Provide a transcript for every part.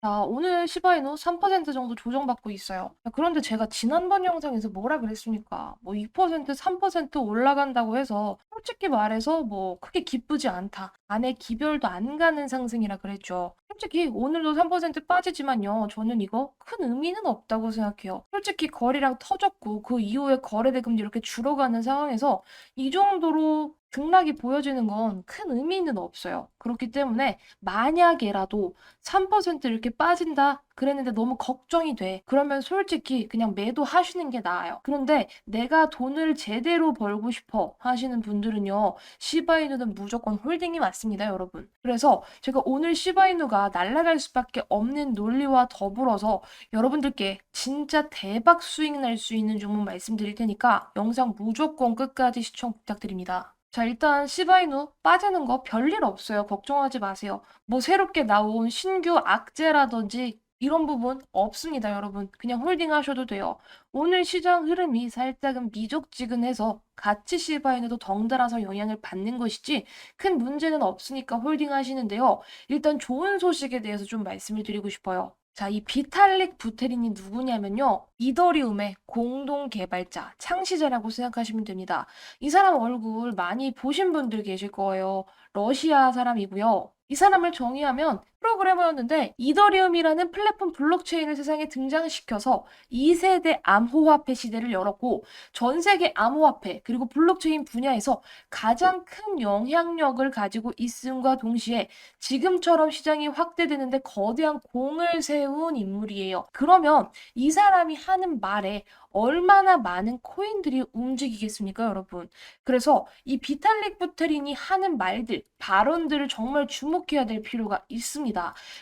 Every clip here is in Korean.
자, 오늘 시바이누 3% 정도 조정받고 있어요. 자, 그런데 제가 지난번 영상에서 뭐라 그랬습니까? 뭐 2%, 3% 올라간다고 해서 솔직히 말해서 뭐 크게 기쁘지 않다. 안에 기별도 안 가는 상승이라 그랬죠. 솔직히 오늘도 3% 빠지지만요. 저는 이거 큰 의미는 없다고 생각해요. 솔직히 거래량 터졌고 그 이후에 거래대금도 이렇게 줄어가는 상황에서 이 정도로 등락이 보여지는 건 큰 의미는 없어요. 그렇기 때문에 만약에라도 3% 이렇게 빠진다 그랬는데 너무 걱정이 돼. 그러면 솔직히 그냥 매도하시는 게 나아요. 그런데 내가 돈을 제대로 벌고 싶어 하시는 분들은요. 시바이누는 무조건 홀딩이 맞습니다, 여러분. 그래서 제가 오늘 시바이누가 날아갈 수밖에 없는 논리와 더불어서 여러분들께 진짜 대박 수익 날 수 있는 종목 말씀드릴 테니까 영상 무조건 끝까지 시청 부탁드립니다. 자, 일단 시바이누 빠지는 거 별일 없어요. 걱정하지 마세요. 뭐 새롭게 나온 신규 악재라든지 이런 부분 없습니다, 여러분. 그냥 홀딩 하셔도 돼요. 오늘 시장 흐름이 살짝은 미적지근해서 같이 시바이누도 덩달아서 영향을 받는 것이지 큰 문제는 없으니까 홀딩 하시는데요. 일단 좋은 소식에 대해서 좀 말씀을 드리고 싶어요. 자, 이 비탈릭 부테린이 누구냐면요. 이더리움의 공동 개발자, 창시자라고 생각하시면 됩니다. 이 사람 얼굴 많이 보신 분들 계실 거예요. 러시아 사람이고요. 이 사람을 정의하면 프로그래머였는데 이더리움이라는 플랫폼 블록체인을 세상에 등장시켜서 2세대 암호화폐 시대를 열었고 전 세계 암호화폐 그리고 블록체인 분야에서 가장 큰 영향력을 가지고 있음과 동시에 지금처럼 시장이 확대되는데 거대한 공을 세운 인물이에요. 그러면 이 사람이 하는 말에 얼마나 많은 코인들이 움직이겠습니까, 여러분? 그래서 이 비탈릭 부테린이 하는 말들, 발언들을 정말 주목해야 될 필요가 있습니다.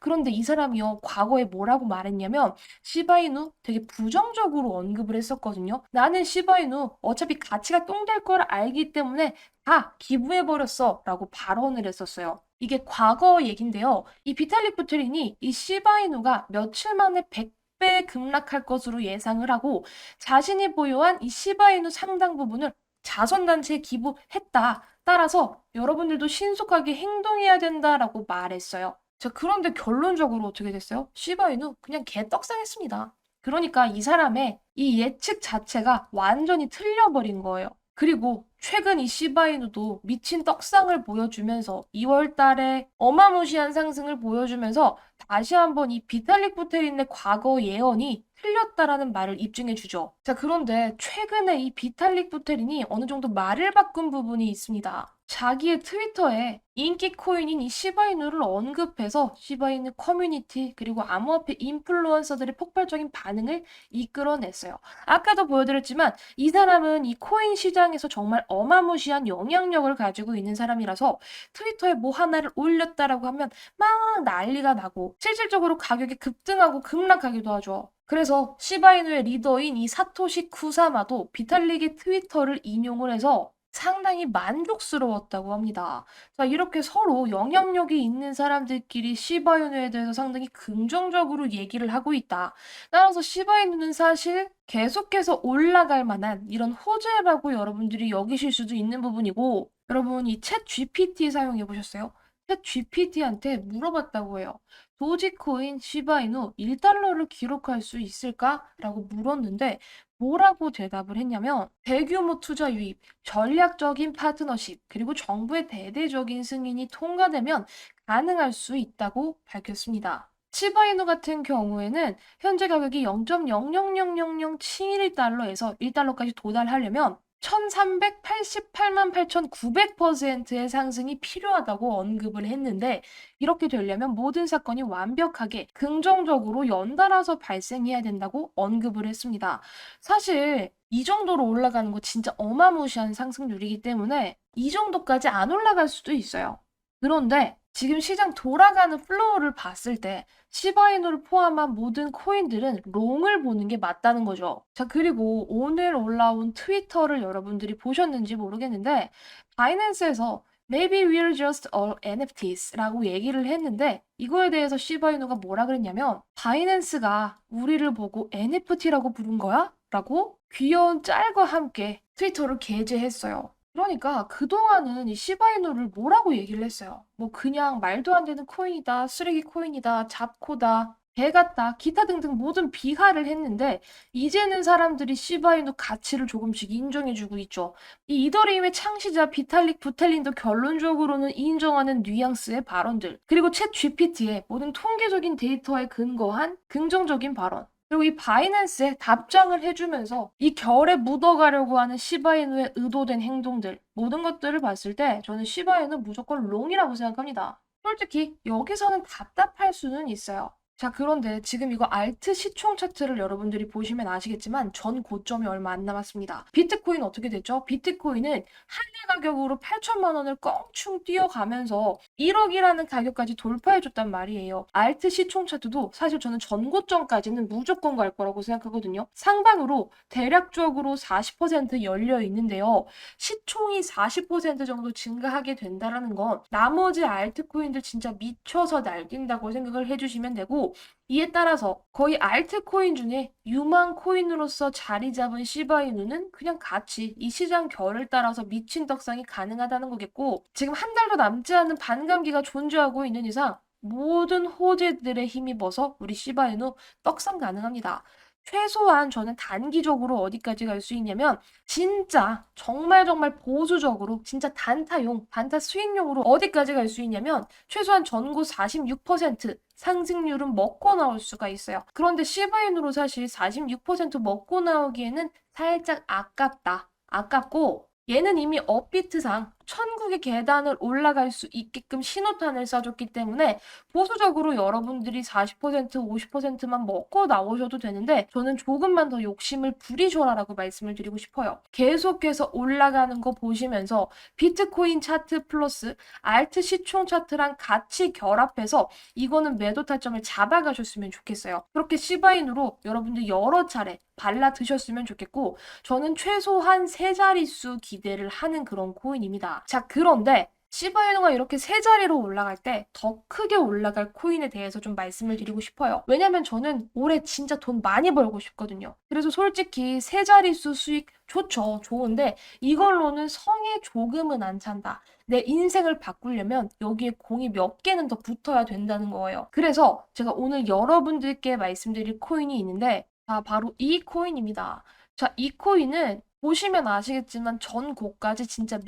그런데 이 사람이요, 과거에 뭐라고 말했냐면, 시바이누 되게 부정적으로 언급을 했었거든요. 나는 시바이누 어차피 가치가 똥 될 걸 알기 때문에 다 기부해버렸어. 라고 발언을 했었어요. 이게 과거 얘긴데요. 이 비탈릭 부테린이 이 시바이누가 며칠 만에 100배 급락할 것으로 예상을 하고 자신이 보유한 이 시바이누 상당 부분을 자선단체에 기부했다. 따라서 여러분들도 신속하게 행동해야 된다라고 말했어요. 자, 그런데 결론적으로 어떻게 됐어요? 시바이누 그냥 개떡상했습니다. 그러니까 이 사람의 이 예측 자체가 완전히 틀려버린 거예요. 그리고 최근 이 시바이누도 미친 떡상을 보여주면서 2월 달에 어마무시한 상승을 보여주면서 다시 한번 이 비탈릭 부테린의 과거 예언이 틀렸다라는 말을 입증해 주죠. 자, 그런데 최근에 이 비탈릭 부테린이 어느 정도 말을 바꾼 부분이 있습니다. 자기의 트위터에 인기 코인인 이 시바이누를 언급해서 시바이누 커뮤니티 그리고 암호화폐 인플루언서들의 폭발적인 반응을 이끌어냈어요. 아까도 보여드렸지만 이 사람은 이 코인 시장에서 정말 어마무시한 영향력을 가지고 있는 사람이라서 트위터에 뭐 하나를 올렸다라고 하면 막 난리가 나고 실질적으로 가격이 급등하고 급락하기도 하죠. 그래서 시바이누의 리더인 이 사토시 쿠사마도 비탈릭의 트위터를 인용을 해서 상당히 만족스러웠다고 합니다. 자, 이렇게 서로 영향력이 있는 사람들끼리 시바이누에 대해서 상당히 긍정적으로 얘기를 하고 있다. 따라서 시바이누는 사실 계속해서 올라갈 만한 이런 호재라고 여러분들이 여기실 수도 있는 부분이고, 여러분 이 챗 GPT 사용해 보셨어요? 챗 GPT한테 물어봤다고 해요. 도지코인 시바이누 1달러를 기록할 수 있을까? 라고 물었는데 뭐라고 대답을 했냐면 대규모 투자 유입, 전략적인 파트너십, 그리고 정부의 대대적인 승인이 통과되면 가능할 수 있다고 밝혔습니다. 시바이누 같은 경우에는 현재 가격이 0.000071달러에서 1달러까지 도달하려면 1388만 8900%의 상승이 필요하다고 언급을 했는데 이렇게 되려면 모든 사건이 완벽하게 긍정적으로 연달아서 발생해야 된다고 언급을 했습니다. 사실 이 정도로 올라가는 거 진짜 어마무시한 상승률이기 때문에 이 정도까지 안 올라갈 수도 있어요. 그런데 지금 시장 돌아가는 플로우를 봤을 때 시바이누를 포함한 모든 코인들은 롱을 보는 게 맞다는 거죠. 자, 그리고 오늘 올라온 트위터를 여러분들이 보셨는지 모르겠는데 바이낸스에서 Maybe we're just all NFTs 라고 얘기를 했는데 이거에 대해서 시바이누가 뭐라 그랬냐면 바이낸스가 우리를 보고 NFT라고 부른 거야? 라고 귀여운 짤과 함께 트위터를 게재했어요. 그러니까 그동안은 이 시바이누를 뭐라고 얘기를 했어요. 뭐 그냥 말도 안 되는 코인이다, 쓰레기 코인이다, 잡코다. 개 같다, 기타 등등 모든 비하를 했는데 이제는 사람들이 시바이누 가치를 조금씩 인정해주고 있죠. 이 이더리움의 창시자 비탈릭 부텔린도 결론적으로는 인정하는 뉘앙스의 발언들, 그리고 챗 GPT의 모든 통계적인 데이터에 근거한 긍정적인 발언, 그리고 이 바이낸스에 답장을 해주면서 이 결에 묻어가려고 하는 시바이누의 의도된 행동들, 모든 것들을 봤을 때 저는 시바이누 무조건 롱이라고 생각합니다. 솔직히 여기서는 답답할 수는 있어요. 자, 그런데 지금 이거 알트 시총 차트를 여러분들이 보시면 아시겠지만 전 고점이 얼마 안 남았습니다. 비트코인 어떻게 됐죠? 비트코인은 한대 가격으로 8천만 원을 껑충 뛰어가면서 1억이라는 가격까지 돌파해줬단 말이에요. 알트 시총 차트도 사실 저는 전 고점까지는 무조건 갈 거라고 생각하거든요. 상방으로 대략적으로 40% 열려 있는데요. 시총이 40% 정도 증가하게 된다라는 건 나머지 알트코인들 진짜 미쳐서 날뛴다고 생각을 해주시면 되고 이에 따라서 거의 알트코인 중에 유망 코인으로서 자리 잡은 시바이누는 그냥 같이 이 시장 결을 따라서 미친 떡상이 가능하다는 거겠고 지금 한 달도 남지 않은 반감기가 존재하고 있는 이상 모든 호재들에 힘입어서 우리 시바이누 떡상 가능합니다. 최소한 저는 단기적으로 어디까지 갈 수 있냐면 진짜 정말 정말 보수적으로 진짜 단타용, 단타 수익용으로 어디까지 갈 수 있냐면 최소한 전고 46% 상승률은 먹고 나올 수가 있어요. 그런데 시바인으로 사실 46% 먹고 나오기에는 살짝 아깝다. 아깝고 얘는 이미 업비트상 천국의 계단을 올라갈 수 있게끔 신호탄을 쏴줬기 때문에 보수적으로 여러분들이 40% 50%만 먹고 나오셔도 되는데 저는 조금만 더 욕심을 부리셔라라고 말씀을 드리고 싶어요. 계속해서 올라가는 거 보시면서 비트코인 차트 플러스 알트 시총 차트랑 같이 결합해서 이거는 매도 타점을 잡아가셨으면 좋겠어요. 그렇게 시바인으로 여러분들 여러 차례 발라 드셨으면 좋겠고 저는 최소한 세 자릿수 기대를 하는 그런 코인입니다. 자, 그런데 시바이누가 이렇게 세 자리로 올라갈 때 더 크게 올라갈 코인에 대해서 좀 말씀을 드리고 싶어요. 왜냐면 저는 올해 진짜 돈 많이 벌고 싶거든요. 그래서 솔직히 세 자릿수 수익 좋죠. 좋은데 이걸로는 성에 조금은 안 찬다. 내 인생을 바꾸려면 여기에 공이 몇 개는 더 붙어야 된다는 거예요. 그래서 제가 오늘 여러분들께 말씀드릴 코인이 있는데 자, 바로 이 코인입니다. 자, 이 코인은 보시면 아시겠지만 전 고까지 진짜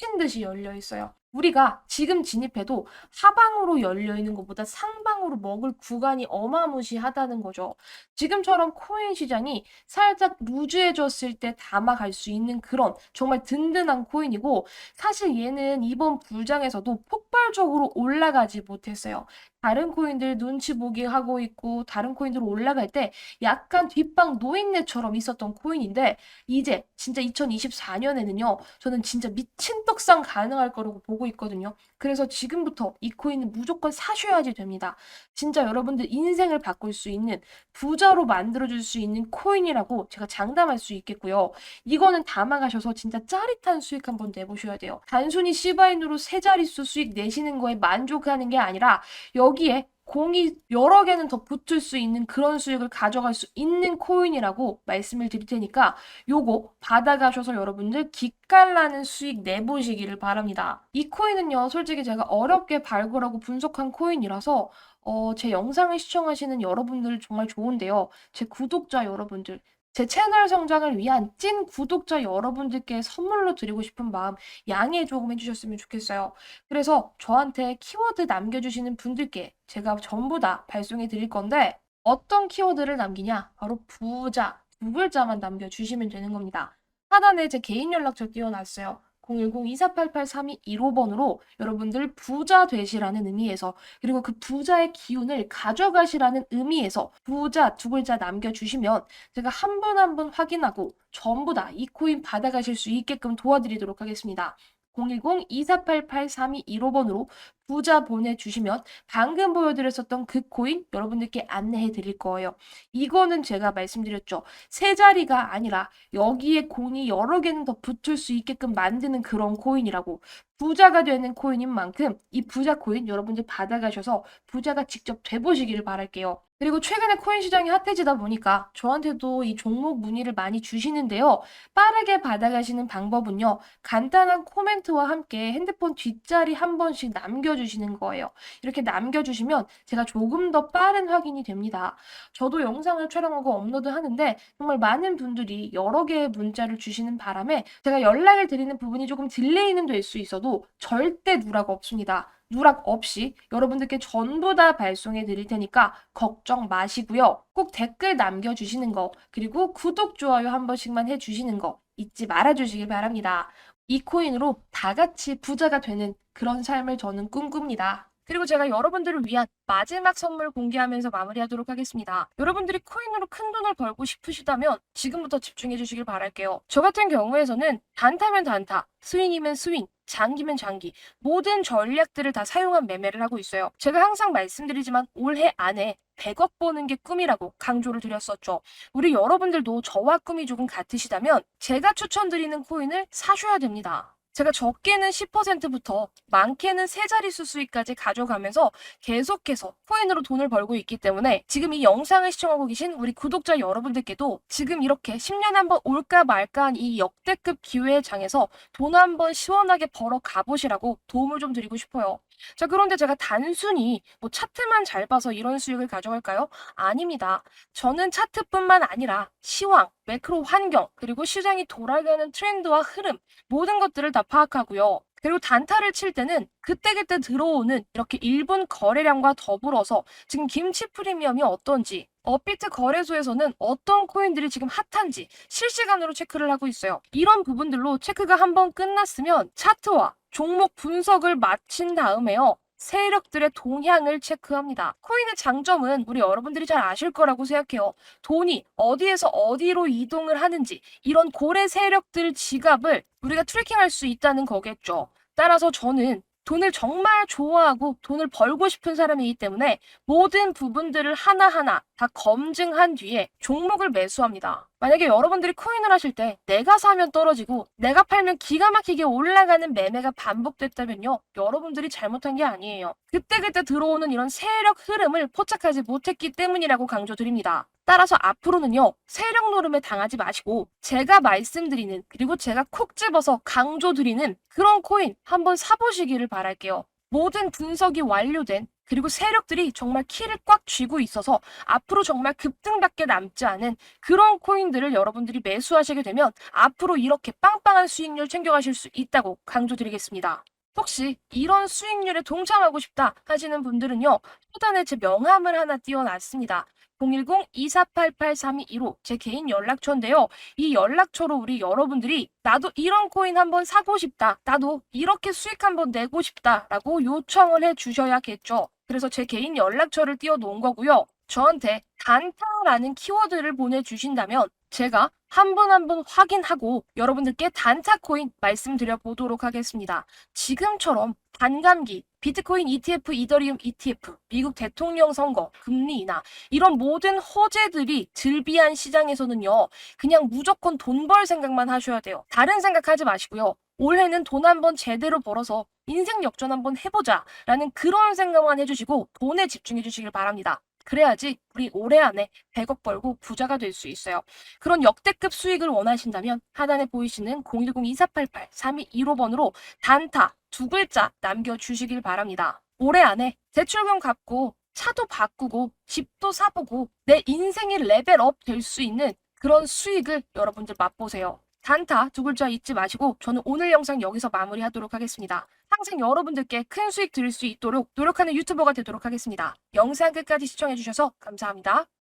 미친 듯이 열려 있어요. 우리가 지금 진입해도 하방으로 열려 있는 것보다 상방으로 먹을 구간이 어마무시하다는 거죠. 지금처럼 코인 시장이 살짝 루즈해졌을 때 담아갈 수 있는 그런 정말 든든한 코인이고 사실 얘는 이번 불장에서도 폭발적으로 올라가지 못했어요. 다른 코인들 눈치 보기 하고 있고 다른 코인들 올라갈 때 약간 뒷방 노인네처럼 있었던 코인인데 이제 진짜 2024년에는요 저는 진짜 미친 떡상 가능할 거라고 보고 있거든요. 그래서 지금부터 이 코인은 무조건 사셔야지 됩니다. 진짜 여러분들 인생을 바꿀 수 있는 부자로 만들어줄 수 있는 코인이라고 제가 장담할 수 있겠고요. 이거는 담아가셔서 진짜 짜릿한 수익 한번 내보셔야 돼요. 단순히 시바인으로 세 자릿수 수익 내시는 거에 만족하는 게 아니라 여기에 공이 여러 개는 더 붙을 수 있는 그런 수익을 가져갈 수 있는 코인이라고 말씀을 드릴 테니까 요거 받아가셔서 여러분들 기깔나는 수익 내보시기를 바랍니다. 이 코인은요, 솔직히 제가 어렵게 발굴하고 분석한 코인이라서 어, 제 영상을 시청하시는 여러분들 정말 좋은데요. 제 구독자 여러분들, 제 채널 성장을 위한 찐 구독자 여러분들께 선물로 드리고 싶은 마음 양해 조금 해주셨으면 좋겠어요. 그래서 저한테 키워드 남겨주시는 분들께 제가 전부 다 발송해 드릴 건데 어떤 키워드를 남기냐? 바로 부자 두 글자만 남겨주시면 되는 겁니다. 하단에 제 개인 연락처 띄워놨어요. 010-2488-3215번으로 여러분들 부자 되시라는 의미에서 그리고 그 부자의 기운을 가져가시라는 의미에서 부자 두 글자 남겨주시면 제가 한 분 한 분 확인하고 전부 다 이 코인 받아가실 수 있게끔 도와드리도록 하겠습니다. 010-2488-3215번으로 부자 보내주시면 방금 보여드렸었던 그 코인 여러분들께 안내해 드릴 거예요. 이거는 제가 말씀드렸죠. 세 자리가 아니라 여기에 공이 여러 개는 더 붙을 수 있게끔 만드는 그런 코인이라고. 부자가 되는 코인인 만큼 이 부자 코인 여러분들 받아가셔서 부자가 직접 돼보시기를 바랄게요. 그리고 최근에 코인 시장이 핫해지다 보니까 저한테도 이 종목 문의를 많이 주시는데요. 빠르게 받아가시는 방법은요. 간단한 코멘트와 함께 핸드폰 뒷자리 한 번씩 남겨주시는 거예요. 이렇게 남겨주시면 제가 조금 더 빠른 확인이 됩니다. 저도 영상을 촬영하고 업로드 하는데 정말 많은 분들이 여러 개의 문자를 주시는 바람에 제가 연락을 드리는 부분이 조금 딜레이는 될 수 있어도 절대 누락 없습니다. 누락 없이 여러분들께 전부 다 발송해 드릴 테니까 걱정 마시고요. 꼭 댓글 남겨주시는 거, 그리고 구독, 좋아요 한 번씩만 해주시는 거 잊지 말아 주시길 바랍니다. 이 코인으로 다 같이 부자가 되는 그런 삶을 저는 꿈꿉니다. 그리고 제가 여러분들을 위한 마지막 선물 공개하면서 마무리하도록 하겠습니다. 여러분들이 코인으로 큰 돈을 벌고 싶으시다면 지금부터 집중해 주시길 바랄게요. 저 같은 경우에서는 단타면 단타, 스윙이면 스윙, 장기면 장기, 모든 전략들을 다 사용한 매매를 하고 있어요. 제가 항상 말씀드리지만 올해 안에 100억 버는 게 꿈이라고 강조를 드렸었죠. 우리 여러분들도 저와 꿈이 조금 같으시다면 제가 추천드리는 코인을 사셔야 됩니다. 제가 적게는 10%부터 많게는 세 자릿수 수익까지 가져가면서 계속해서 코인으로 돈을 벌고 있기 때문에 지금 이 영상을 시청하고 계신 우리 구독자 여러분들께도 지금 이렇게 10년에 한번 올까 말까 한 이 역대급 기회의 장에서 돈 한 번 시원하게 벌어 가보시라고 도움을 좀 드리고 싶어요. 자, 그런데 제가 단순히 뭐 차트만 잘 봐서 이런 수익을 가져갈까요? 아닙니다. 저는 차트뿐만 아니라 시황, 매크로 환경, 그리고 시장이 돌아가는 트렌드와 흐름, 모든 것들을 다 파악하고요. 그리고 단타를 칠 때는 그때그때 들어오는 이렇게 1분 거래량과 더불어서 지금 김치 프리미엄이 어떤지, 업비트 거래소에서는 어떤 코인들이 지금 핫한지 실시간으로 체크를 하고 있어요. 이런 부분들로 체크가 한번 끝났으면 차트와 종목 분석을 마친 다음에요. 세력들의 동향을 체크합니다. 코인의 장점은 우리 여러분들이 잘 아실 거라고 생각해요. 돈이 어디에서 어디로 이동을 하는지 이런 고래 세력들 지갑을 우리가 트래킹할 수 있다는 거겠죠. 따라서 저는 돈을 정말 좋아하고 돈을 벌고 싶은 사람이기 때문에 모든 부분들을 하나하나 다 검증한 뒤에 종목을 매수합니다. 만약에 여러분들이 코인을 하실 때 내가 사면 떨어지고 내가 팔면 기가 막히게 올라가는 매매가 반복됐다면요. 여러분들이 잘못한 게 아니에요. 그때그때 들어오는 이런 세력 흐름을 포착하지 못했기 때문이라고 강조드립니다. 따라서 앞으로는요, 세력 노름에 당하지 마시고, 제가 말씀드리는, 그리고 제가 콕 집어서 강조드리는 그런 코인 한번 사보시기를 바랄게요. 모든 분석이 완료된, 그리고 세력들이 정말 키를 꽉 쥐고 있어서 앞으로 정말 급등밖에 남지 않은 그런 코인들을 여러분들이 매수하시게 되면 앞으로 이렇게 빵빵한 수익률 챙겨가실 수 있다고 강조드리겠습니다. 혹시 이런 수익률에 동참하고 싶다 하시는 분들은요, 초단에 제 명함을 하나 띄워놨습니다. 010-2488-3215 제 개인 연락처인데요. 이 연락처로 우리 여러분들이 나도 이런 코인 한번 사고 싶다. 나도 이렇게 수익 한번 내고 싶다. 라고 요청을 해 주셔야겠죠. 그래서 제 개인 연락처를 띄워 놓은 거고요. 저한테 단타라는 키워드를 보내주신다면 제가 한 분 한 분 확인하고 여러분들께 단타 코인 말씀드려 보도록 하겠습니다. 지금처럼 반감기, 비트코인 ETF, 이더리움 ETF, 미국 대통령 선거, 금리 인하 이런 모든 호재들이 즐비한 시장에서는요. 그냥 무조건 돈 벌 생각만 하셔야 돼요. 다른 생각하지 마시고요. 올해는 돈 한 번 제대로 벌어서 인생 역전 한번 해보자 라는 그런 생각만 해주시고 돈에 집중해 주시길 바랍니다. 그래야지 우리 올해 안에 100억 벌고 부자가 될 수 있어요. 그런 역대급 수익을 원하신다면 하단에 보이시는 010-2488-3215번으로 단타 두 글자 남겨주시길 바랍니다. 올해 안에 대출금 갚고 차도 바꾸고 집도 사보고 내 인생이 레벨업 될 수 있는 그런 수익을 여러분들 맛보세요. 단타 두 글자 잊지 마시고 저는 오늘 영상 여기서 마무리하도록 하겠습니다. 항상 여러분들께 큰 수익 드릴 수 있도록 노력하는 유튜버가 되도록 하겠습니다. 영상 끝까지 시청해주셔서 감사합니다.